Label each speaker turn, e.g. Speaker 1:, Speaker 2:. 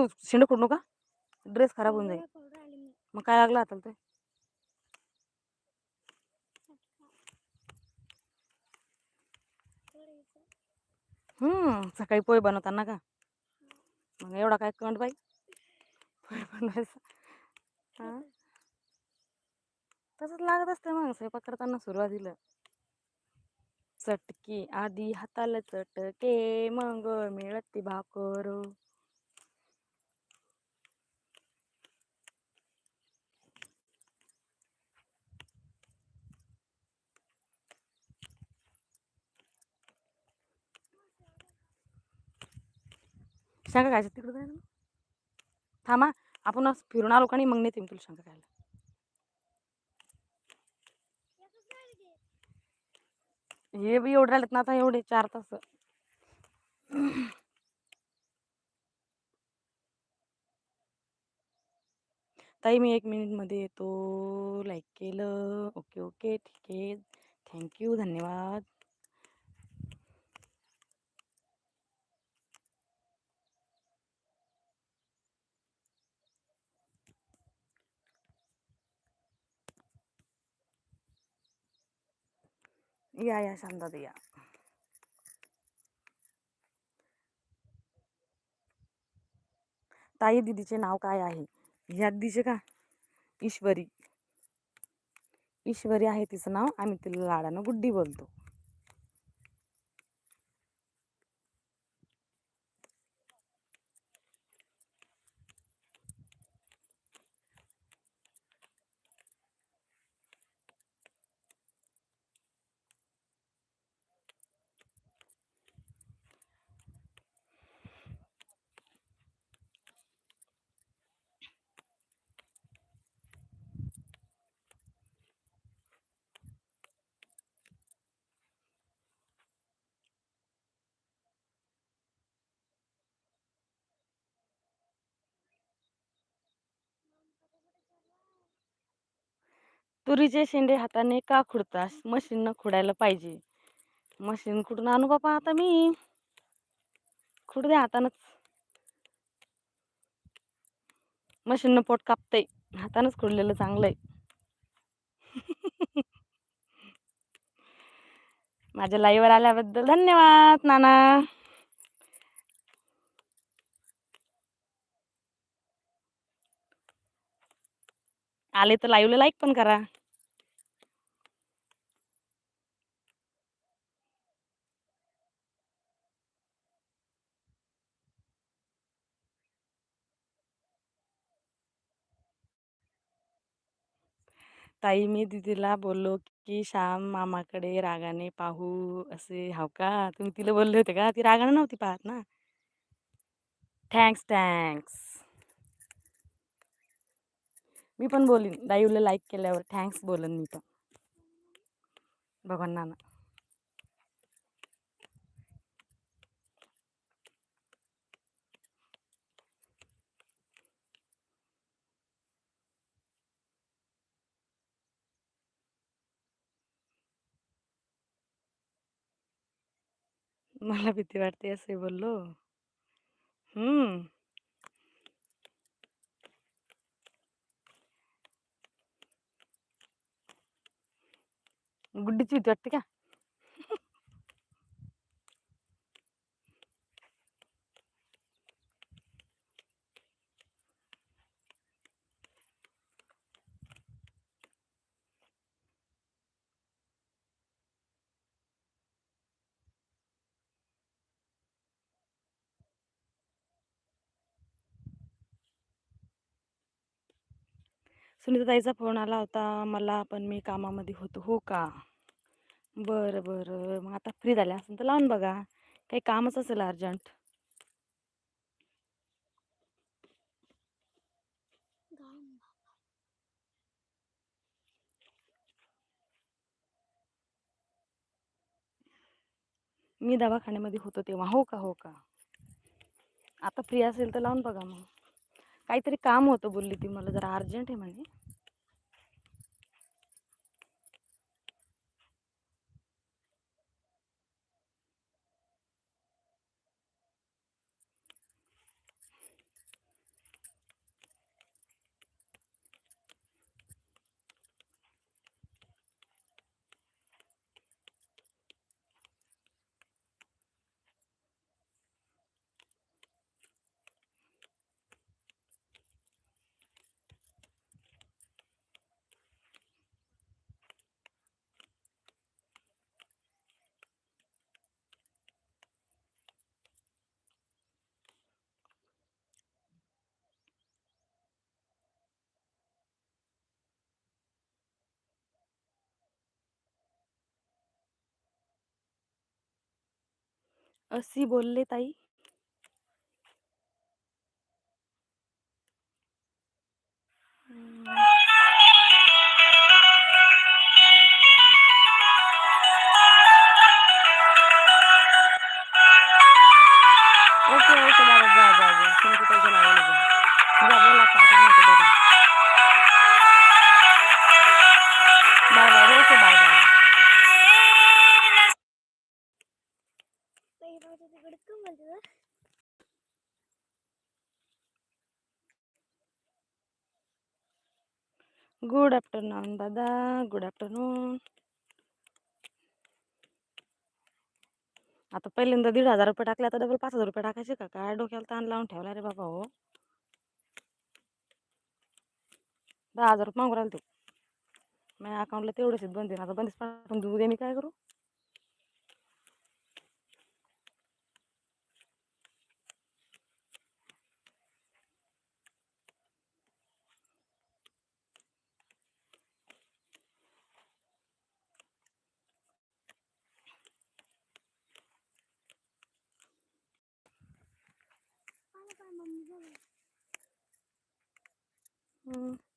Speaker 1: तू sand खोडू नका. Dress खराब होऊन जाईल. मग काय लागलं आता ते. हम्म सकाळी पोहे बनवताना का? मग एवढा काय कंट बाई? पोहे बनवायचा. हा तसंच लागत असते मग स्वयंपाक करताना सुरुवातीला. चटके आधी हाताला चटके मग मिळते भाकर. शेंगा काय तिकडं जायला थांबा आपण फिरून आलो का नाही मग नेते मी तुला शेंगा खायला हे बी एवढे राहिलेत ना आता एवढे चार तास. ताई मी एक मिनिटमध्ये येतो. लाईक केलं. ओके ओके ठीक आहे. थँक्यू धन्यवाद. या या शांतात या ताई दीदीचे नाव काय आहे? ह्या दिदीचे का? ईश्वरी. ईश्वरी आहे तिचं नाव. आम्ही तिला लाडानं गुड्डी बोलतो. तुरीचे शेंडे हाताने का खुडतास? मशीननं खुडायला पाहिजे. मशीन खुडून आणू बापा आता मी. खुड दे हातानंच. मशीननं पोट कापतंय. हातानंच खुडलेलं चांगलं आहे माझ्या लाईव्हवर आल्याबद्दल धन्यवाद नाना. आले तर लाईव्हला लाईक पण करा. ताई मी दीदीला बोललो की श्याम मामाकडे रागाने पाहू असे हाव का? तुम्ही तिला बोलले होते का? ती रागाने नव्हती पाहत ना? थँक्स थँक्स मी पण बोलीन लाईव्हला लाईक केल्यावर. थँक्स बोलन मी पण. भगवान नाना. मला भीती वाटते असे बोललो हम्म गुड्डीची भीती वाटते का सुनीताताईचा फोन आला होता मला पण मी कामामध्ये होतो. हो का? बरं बरं. मग आता फ्री झाल्या असेल तर लावून बघा. काही कामच असेल अर्जंट. मी दवाखान्यामध्ये होतो तेव्हा. हो का हो का? आता फ्री असेल तर लावून बघा मग. काहीतरी काम होतं बोलली ती मला जरा अर्जंट आहे म्हणजे अशी बोलले ताई. गुड आफ्टरनून दादा गुड आफ्टरनून आता पहिल्यांदा दीड हजार रुपये टाकले आता डबल पाच हजार रुपये टाकायचे का? काय डोक्याला ताण लावून ठेवला रे बाबा हो. दहा हजार रुपये मागू राहिले तू. माझ्या अकाउंटला तेवढेच बंदी आता बंदीच पाठवून देऊ दे मी काय करू? Mm-hmm.